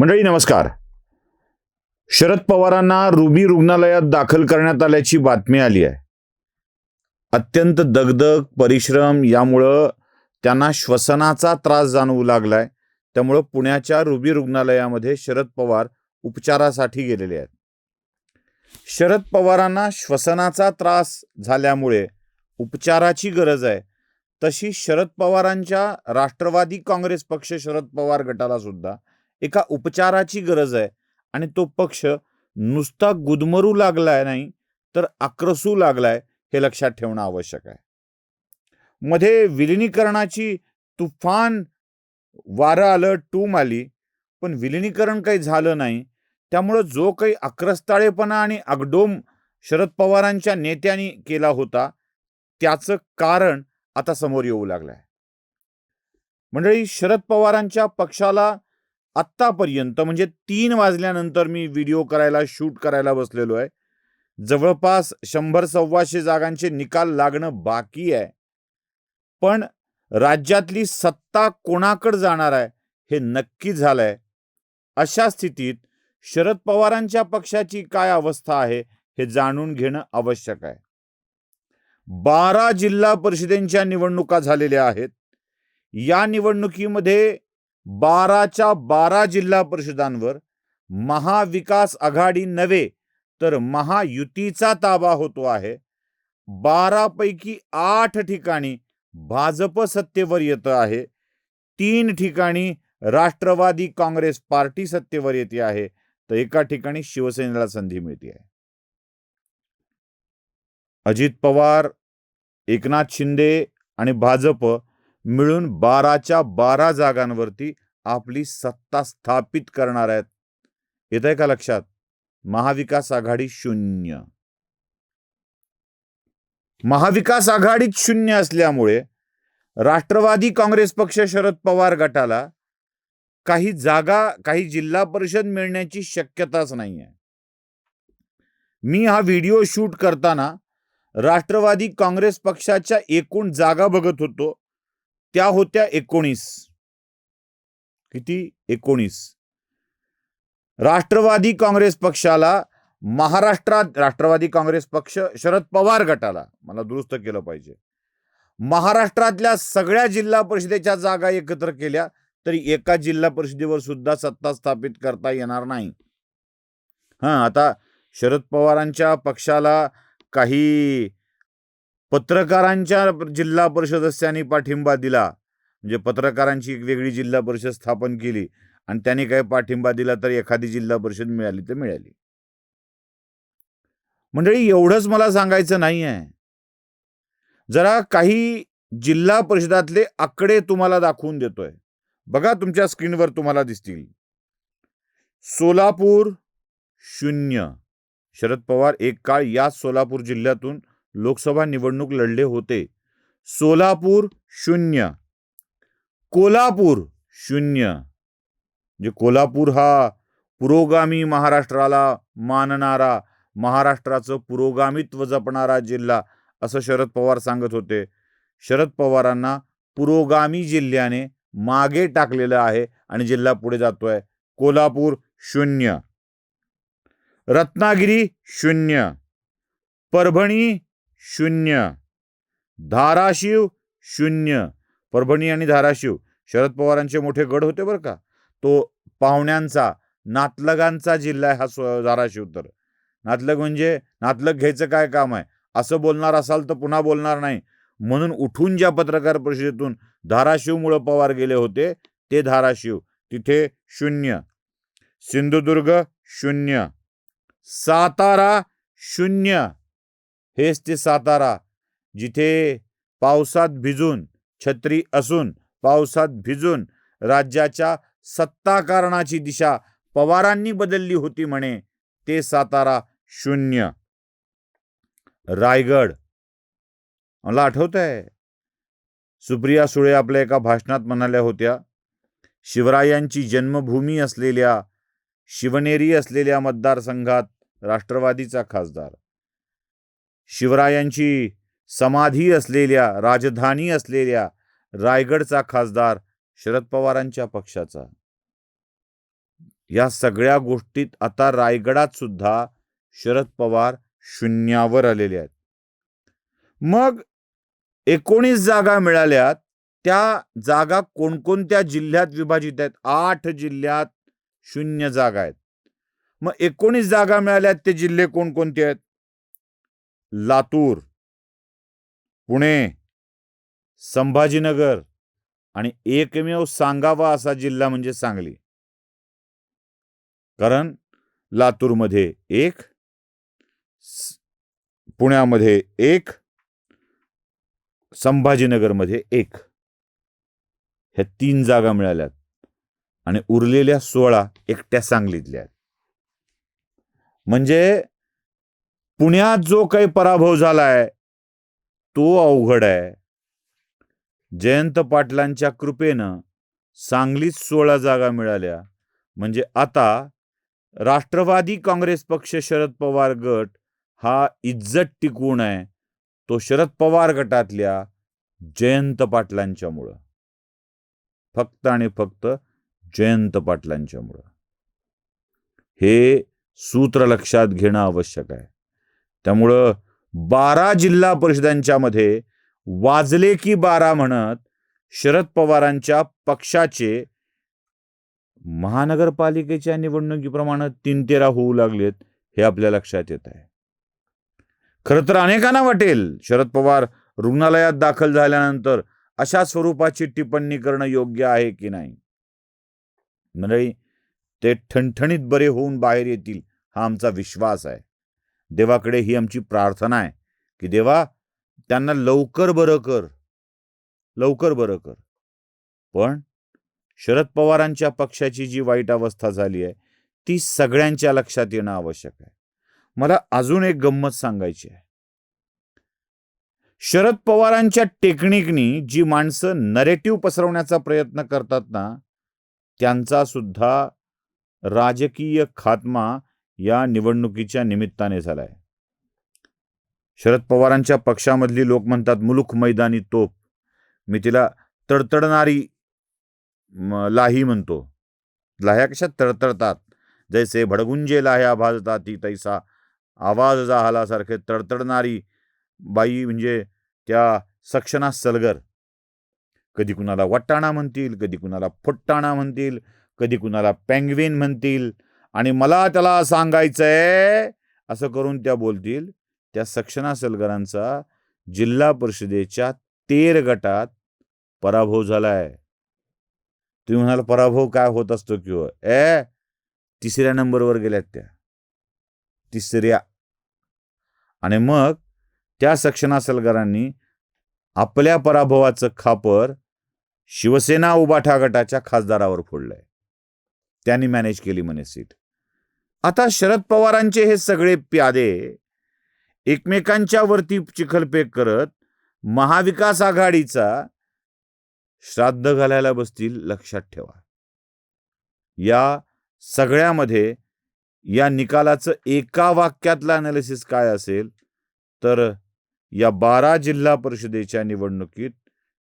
मंडळी नमस्कार. शरद पवारांना रुबी रुग्णालयात दाखल करण्यात आल्याची बातमी आली आहे. अत्यंत दगदग परिश्रम यामुळं त्यांना श्वसनाचा त्रास जाणवू लागलाय. त्यामुळं पुण्याच्या रुबी रुग्णालयामध्ये शरद पवार उपचारासाठी गेलेले आहेत. शरद पवारांना श्वसनाचा त्रास झाल्यामुळे उपचाराची गरज आहे. तशी शरद पवारांच्या राष्ट्रवादी काँग्रेस पक्ष शरद पवार गटाला सुद्धा एका उपचाराची गरज आहे. आणि तो पक्ष नुसता गुदमरू लागलाय नाही तर आक्रसू लागलाय हे लक्षात ठेवणं आवश्यक आहे. मध्ये विलिनीकरणाची तुफान वारं आलं टूम आली पण विलिनीकरण काही झालं नाही. त्यामुळं जो काही अक्रस्ताळेपणा आणि अगडोम शरद पवारांच्या नेत्यांनी केला होता त्याचं कारण आता समोर येऊ लागलंय. मंडळी शरद पवारांच्या पक्षाला आत्तापर्यंत म्हणजे तीन वाजल्यानंतर मी व्हिडिओ करायला शूट करायला बसलेलो आहे. जवळपास शंभर सव्वाशे जागांचे निकाल लागणं बाकी आहे. पण राज्यातली सत्ता कोणाकडे जाणार आहे हे नक्की झालंय. अशा स्थितीत शरद पवारांच्या पक्षाची काय अवस्था आहे हे जाणून घेणं आवश्यक आहे. बारा जिल्हा परिषदेच्या निवडणुका झालेल्या आहेत. या निवडणुकीमध्ये बाराच्या बारा जिल्हा परिषदांवर महाविकास आघाडी नव्हे तर महायुतीचा ताबा होतो आहे. बारापैकी आठ ठिकाणी भाजप सत्तेवर येतं आहे. तीन ठिकाणी राष्ट्रवादी काँग्रेस पार्टी सत्तेवर येते आहे. तर एका ठिकाणी शिवसेनेला संधी मिळते आहे. अजित पवार एकनाथ शिंदे आणि भाजप मिळून बाराच्या बारा जागांवरती आपली सत्ता स्थापित करणार आहेत. येत आहे का लक्षात? महाविकास आघाडी शून्य. महाविकास आघाडीत शून्य असल्यामुळे राष्ट्रवादी काँग्रेस पक्ष शरद पवार गटाला काही जागा काही जिल्हा परिषद मिळण्याची शक्यताच नाही आहे मी हा व्हिडिओ शूट करताना राष्ट्रवादी काँग्रेस पक्षाच्या एकूण जागा बघत होतो. त्या होत्या एकोणीस. किती? एकोणीस. राष्ट्रवादी काँग्रेस पक्षाला महाराष्ट्रात राष्ट्रवादी काँग्रेस पक्ष शरद पवार गटाला मला दुरुस्त केलं पाहिजे. महाराष्ट्रातल्या सगळ्या जिल्हा परिषदेच्या जागा एकत्र केल्या तरी एका जिल्हा परिषदेवर सुद्धा सत्ता स्थापित करता येणार नाही. हां आता शरद पवारांच्या पक्षाला काही पत्रकारांच्या जिल्हा परिषद सदस्यांनी पाठिंबा दिला. म्हणजे पत्रकारांची एक वेगळी जिल्हा परिषद स्थापन केली आणि त्यांनी काही पाठिंबा दिला तर एखादी जिल्हा परिषद मिळाली तर मिळाली. मंडळी एवढंच मला सांगायचं नाही आहे. जरा काही जिल्हा परिषदातले आकडे तुम्हाला दाखवून देतोय. बघा तुमच्या स्क्रीनवर तुम्हाला दिसतील. सोलापूर शून्य. शरद पवार एक काळ याच सोलापूर जिल्ह्यातून लोकसभा निवडणूक लढले होते. सोलापूर शून्य. कोल्हापूर शून्य. म्हणजे कोल्हापूर हा पुरोगामी महाराष्ट्राला मानणारा महाराष्ट्राचं पुरोगामित्व जपणारा जिल्हा असं शरद पवार सांगत होते. शरद पवारांना पुरोगामी जिल्ह्याने मागे टाकलेलं आहे आणि जिल्हा पुढे जातोय. कोल्हापूर शून्य. रत्नागिरी शून्य. परभणी शून्य. धाराशिव शून्य. परभणी आणि धाराशिव. शरद पवारांचे मोठे गड होते बरं का. तो पाहुण्यांचा नातलगांचा जिल्हा आहे हा स्व धाराशिव तर. नातलग म्हणजे नातलग घ्यायचं काय काम आहे? असं बोलणार असाल तर पुन्हा बोलणार नाही. म्हणून उठून ज्या पत्रकार परिषदेतून धाराशिवमुळं पवार गेले होते ते धाराशिव. तिथे शून्य. सिंधुदुर्ग शून्य. सातारा शून्य. हेच ते सातारा जिथे पावसात भिजून छत्री असून पावसात भिजून राज्याच्या सत्ताकारणाची दिशा पवारांनी बदलली होती म्हणे ते सातारा शून्य. रायगड. मला आठवत आहे सुप्रिया सुळे आपल्या एका भाषणात म्हणाल्या होत्या शिवरायांची जन्मभूमी असलेल्या शिवनेरी असलेल्या मतदारसंघात राष्ट्रवादीचा खासदार. शिवरायांची समाधी असलेल्या राजधानी असलेल्या रायगडचा खासदार शरद पवारांच्या पक्षाचा. या सगळ्या गोष्टीत आता रायगडात सुद्धा शरद पवार शून्यावर आलेले आहेत. मग एकोणीस जागा मिळाल्यात त्या जागा कोणकोणत्या जिल्ह्यात विभाजित आहेत? आठ जिल्ह्यात शून्य जागा आहेत. मग एकोणीस जागा मिळाल्यात ते जिल्हे कोणकोणते आहेत? लातूर पुणे संभाजीनगर आणि एकमेव सांगावा असा जिल्हा म्हणजे सांगली. कारण लातूरमध्ये एक पुण्यामध्ये एक संभाजीनगरमध्ये एक. ह्या तीन जागा मिळाल्यात आणि उरलेल्या सोळा एकट्या सांगलीतल्या आहेत. म्हणजे पुण्यात जो काही पराभव झालाय तो अवघड आहे. जयंत पाटलांच्या कृपेनं सांगलीत सोळा जागा मिळाल्या. म्हणजे आता राष्ट्रवादी काँग्रेस पक्ष शरद पवार गट हा इज्जत टिकवून आहे तो शरद पवार गटातल्या जयंत पाटलांच्यामुळं. फक्त आणि फक्त जयंत पाटलांच्यामुळं. हे सूत्र लक्षात घेणं आवश्यक आहे. त्यामुळं बारा जिल्हा परिषदांच्या मध्ये वाजले की बारा म्हणत शरद पवारांच्या पक्षाचे महानगरपालिकेच्या निवडणुकीप्रमाणे तीन तेरा होऊ लागलेत हे आपल्या लक्षात येत आहे. खरं तर अनेकांना वाटेल शरद पवार रुग्णालयात दाखल झाल्यानंतर अशा स्वरूपाची टिप्पणी करणं योग्य आहे की नाही? मंडळी ते ठणठणीत बरे होऊन बाहेर येतील हा आमचा विश्वास आहे. देवाकडे ही आमची प्रार्थना आहे की देवा त्यांना लवकर बरं कर. लवकर बरं कर. पण शरद पवारांच्या पक्षाची जी वाईट अवस्था झाली आहे ती सगळ्यांच्या लक्षात येणं आवश्यक आहे. मला अजून एक गंमत सांगायची आहे. शरद पवारांच्या टेक्निकनी जी माणसं नरेटिव्ह पसरवण्याचा प्रयत्न करतात ना त्यांचा सुद्धा राजकीय खात्मा या निवडणुकीच्या निमित्ताने झालाय. शरद पवारांच्या पक्षामधली लोक म्हणतात मुलुख मैदानी तोप मी तिला तडतडणारी लाही म्हणतो. लाह्या कशा तडतडतात? जैसे भडगुंजे लाह्या भाजतात ती तैसा आवाज जाहलासारखे तडतडणारी बाई म्हणजे त्या सक्षणा सलगर. कधी कुणाला वट्टाणा म्हणतील कधी कुणाला फुट्टाणा म्हणतील कधी कुणाला पँग्विन म्हणतील आणि मला त्याला सांगायचंय असं करून त्या बोलतील त्या सक्षना सलगरांचा जिल्हा परिषदेच्या तेर गटात पराभव झालाय. तुम्ही म्हणाल पराभव काय होत असतो किंवा? ए तिसऱ्या नंबरवर गेल्यात त्या. तिसऱ्या. आणि मग त्या सक्षना सलगरांनी आपल्या पराभवाचं खापर शिवसेना उबाठा गटाच्या खासदारावर फोडलंय. त्यांनी मॅनेज केली म्हणे सीट. आता शरद पवारांचे हे सगळे प्यादे एकमेकांच्या वरती चिखलफेक करत महाविकास आघाडीचा श्राद्ध घालायला बसतील लक्षात ठेवा. या सगळ्यामध्ये या निकालाचं एका वाक्यातलं अनालिसिस काय असेल तर या बारा जिल्हा परिषदेच्या निवडणुकीत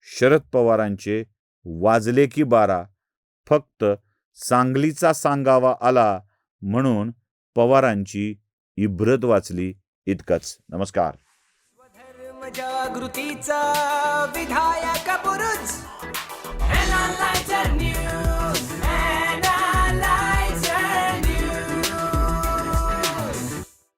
शरद पवारांचे वाजले की बारा फक्त सांगलीचा सांगावा आला म्हणून पवारांची इब्रत वाचली इतकंच. नमस्कार. जागृतीचा विधायक